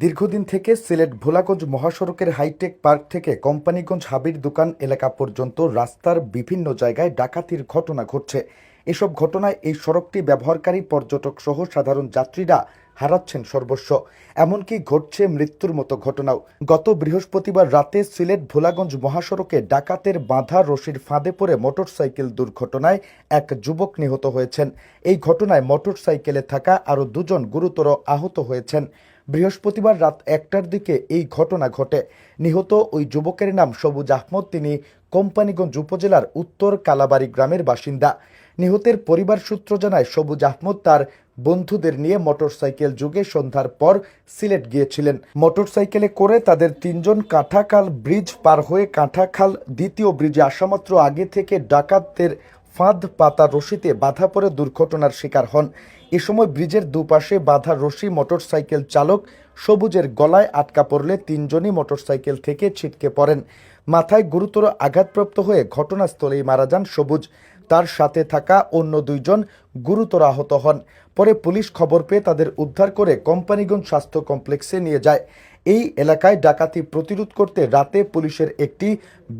দীর্ঘদিন থেকে সিলেট ভোলাগঞ্জ মহাসড়কের হাইটেক পার্ক থেকে কোম্পানিগঞ্জ হাবির দোকান এলাকা পর্যন্ত রাস্তার বিভিন্ন জায়গায় ডাকাতির ঘটনা ঘটছে। এসব ঘটনায় এই সড়কটি ব্যবহারকারী, পর্যটক সহ সাধারণ যাত্রীরা হারাচ্ছেন সর্বস্ব। এমনকি ঘটছে মৃত্যুর মতো ঘটনাও। গত বৃহস্পতিবার রাতে সিলেট ভোলাগঞ্জ মহাসড়কে ডাকাতের বাঁধা রশির ফাঁদে পড়ে মোটরসাইকেল দুর্ঘটনায় এক যুবক নিহত হয়েছেন। এই ঘটনায় মোটরসাইকেলে থাকা আরও দুজন গুরুতর আহত হয়েছেন। বৃহস্পতিবার রাত একটার দিকে এই ঘটনা ঘটে। নিহত ওই যুবকের নাম সবুজ আহমদ, তিনি কোম্পানিগঞ্জ উপজেলার উত্তর কালাবাড়ি গ্রামের বাসিন্দা। নিহতের পরিবার সূত্র জানায়, সবুজ আহমদ তার বন্ধুদের নিয়ে মোটরসাইকেল যুগে সন্ধ্যার পর সিলেট গিয়েছিলেন। মোটরসাইকেলে করে তাদের তিনজন কাঁঠাখাল ব্রিজ পার হয়ে কাঁঠাখাল দ্বিতীয় ব্রিজে আসামাত্র আগে থেকে ডাকাতদের ফাঁদ পাতা রশিতে বাধা পড়ে দুর্ঘটনার শিকার হন। এ সময় ব্রিজের দুপাশে বাধা রশি মোটরসাইকেল চালক সবুজের গলায় আটকা পড়লে তিনজনই মোটরসাইকেল থেকে ছিটকে পড়েন। মাথায় গুরুতর আঘাতপ্রাপ্ত হয়ে ঘটনাস্থলেই মারা যান সবুজ। তার সাথে থাকা অন্য দুইজন গুরুতর আহত হন। পরে পুলিশ খবর পেয়ে তাদের উদ্ধার করে কোম্পানিগঞ্জ স্বাস্থ্য কমপ্লেক্সে নিয়ে যায়। এই এলাকায় ডাকাতি প্রতিরোধ করতে রাতে পুলিশের একটি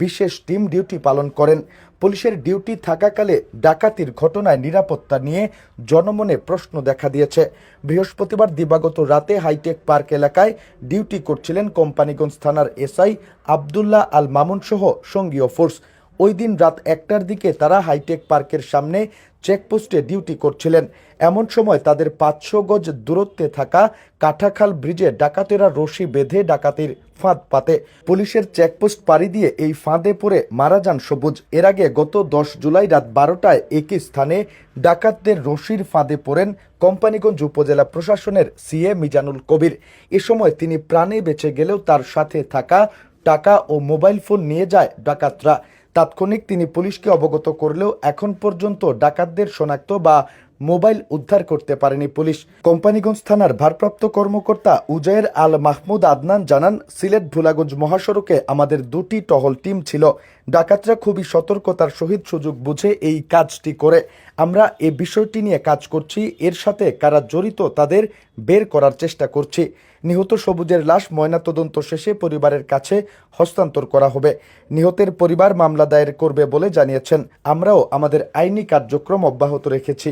বিশেষ টিম ডিউটি পালন করেন। পুলিশের ডিউটি থাকাকালে ডাকাতির ঘটনায় নিরাপত্তা নিয়ে জনমনে প্রশ্ন দেখা দিয়েছে। বৃহস্পতিবার দিবাগত রাতে হাইটেক পার্ক এলাকায় ডিউটি করছিলেন কোম্পানিগঞ্জ থানার এসআই আবদুল্লাহ আল মামুন সহ সঙ্গীয় ফোর্স। ওই দিন রাত একটার দিকে তারা হাইটেক পার্কের সামনে চেকপোস্টে ডিউটি করছিলেন। এমন সময় তাদের পাঁচশো গজ দূরত্বে থাকা কাঠাখাল ব্রিজে ডাকাতেরা রশি বেঁধে ডাকাতির ফাঁদ পাতে। পুলিশের চেকপোস্ট পাড়ি দিয়ে এই ফাঁদে পড়ে মারা যান সবুজ। এর আগে গত দশ জুলাই রাত বারোটায় একই স্থানে ডাকাতদের রশির ফাঁদে পড়েন কোম্পানিগঞ্জ উপজেলা প্রশাসনের সিএ মিজানুল কবির। এ সময় তিনি প্রাণে বেঁচে গেলেও তার সাথে থাকা টাকা ও মোবাইল ফোন নিয়ে যায় ডাকাতরা। তাৎক্ষণিক তিনি পুলিশকে অবগত করলেও এখন পর্যন্ত ডাকাতদের শনাক্ত বা মোবাইল উদ্ধার করতে পারেনি পুলিশ। কোম্পানিগঞ্জ থানার ভারপ্রাপ্ত কর্মকর্তা উজয়ের আল মাহমুদ আদনান জানান, সিলেট ভোলাগঞ্জ মহাসড়কে আমাদের দুটি টহল টিম ছিল। ডাকাতরা খুবই সতর্কতার সহিত সুযোগ বুঝে এই কাজটি করে। আমরা এ বিষয়টি নিয়ে কাজ করছি, এর সাথে কারা জড়িত তাদের বের করার চেষ্টা করছি। নিহত সবুজের লাশ ময়নাতদন্ত শেষে পরিবারের কাছে হস্তান্তর করা হবে। নিহতের পরিবার মামলা দায়ের করবে বলে জানিয়েছেন। আমরাও আমাদের আইনি কার্যক্রম অব্যাহত রেখেছি।